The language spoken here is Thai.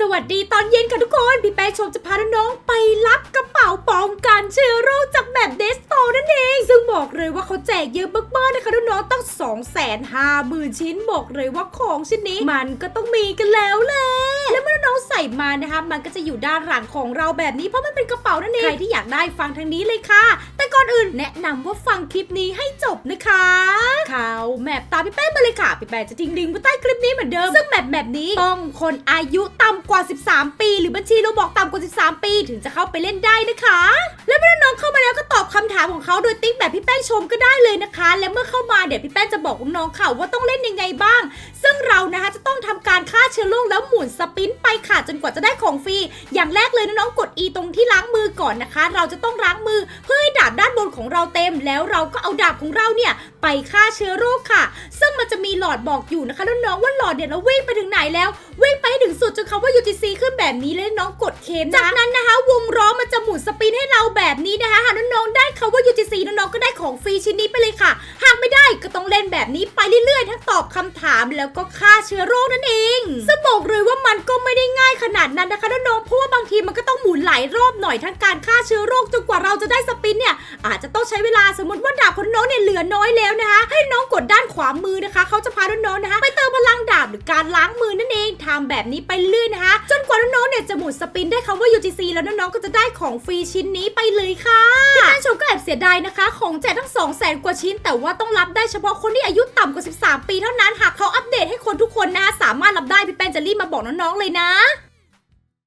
สวัสดีตอนเย็นค่ะทุกคน พี่แป้งชมจะพาน้องไปรับกระเป๋าป้องกันเชื้อโรคจากแบบเดสโตนั่นเอง ซึ่งบอกเลยว่าเขาแจกเยอะมากๆนะคะน้องๆตั้ง2 5 0 0 0 0 ชิ้นบอกเลยว่าของชิ้นนี้มันก็ต้องมีกันแล้วแหละแล้วเมื่อน้องใส่มานะคะมันก็จะอยู่ด้านหลังของเราแบบนี้เพราะมันเป็นกระเป๋านั่นเองใครที่อยากได้ฟังทางนี้เลยค่ะ แต่ก่อนอื่นแนะนำว่าฟังคลิปนี้ให้จบนะคะ ข่าวแมปตามพี่แป้งมาเลยค่ะ พี่แป้งจะทิ้งลิงก์ไว้ใต้คลิปนี้เหมือนเดิม ซึ่งแมปแบบนี้ต้องคนอายุต่ำกว่า 13 ปี หรือบัญชีเราบอกต่ำกว่า 13 ปี ถึงจะเข้าไปเล่นได้นะคะ และเมื่อน้องเข้ามาแล้วก็ตอบคำถามของเขาโดยติ๊กแบบพี่แป้งชมก็ได้เลยนะคะ และเมื่อเข้ามาเดี๋ยวพี่แป้งจะบอกน้องค่ะว่าต้องเล่นยังไงบ้าง ซึ่งเรานะคะจะต้องทำการฆ่าเชื้อโรคแล้วหมุนสปิน ค่ะ จนกว่าจะได้ของฟรี อย่างแรกเลยน้องๆ กด E ตรงที่ล้างมือก่อนนะคะ เราจะต้องล้างมือเพื่อให้ดาบด้านบนของเราเต็ม แล้วเราก็เอาดาบของเราเนี่ยไปฆ่าเชื้อโรคค่ะ ซึ่งมันจะมีหลอดบอกอยู่นะคะน้องๆว่าหลอดเนี่ยเราวิ่งไปถึงไหนแล้ว วิ่งไปถึงสุดจนคำว่า UTC ขึ้นแบบนี้แล้วน้องกดเคมจากนั้นนะคะ วงล้อมันจะหมุนสปินให้เราแบบนี้นะคะหากน้องๆได้คำว่า UTC น้องๆก็ได้ของฟรีชิ้นนี้ไปเลยค่ะห ได้ก็ต้องเล่นแบบนี้ไปเรื่อยๆ ทั้งตอบคำถามแล้วก็ฆ่าเชื้อโรคนั่นเอง ซึ่งบอกเลยว่ามันก็ไม่ได้ง่ายขนาดนั้นนะคะน้องๆเพราะว่าบางทีมันก็ต้องหมุนหลายรอบหน่อยทั้งการฆ่าเชื้อโรคจนกว่าเราจะได้สปินเนี่ย อาจจะต้องใช้เวลาสมมติว่าดาบของน้องเนี่ยเหลือน้อยแล้วนะคะ ให้น้องกดด้านขวามือนะคะ เขาจะพาน้องๆนะคะไปเติมพลังดาบหรือการล้างมือนั่นเองทำแบบนี้ไปเรื่อยนะคะ จนกว่าน้องๆเนี่ยจะหมุนสปินได้คำว่า UGC แล้วน้องๆก็จะได้ของฟรีชิ้นนี้ไปเลยค่ะพี่แม่ชมก็แอบเสียดายนะคะ ของแจกทั้ง2 0 0แสนกว่าชิ้น แต่ว่าต้องรับได้เฉพาะคนที่อายุต่ำกว่า 13 ปีเท่านั้นหากเขาอัปเดตให้คนทุกคนนะคะสามารถรับได้พี่แป้งจะรีบมาบอกน้องๆเลยนะ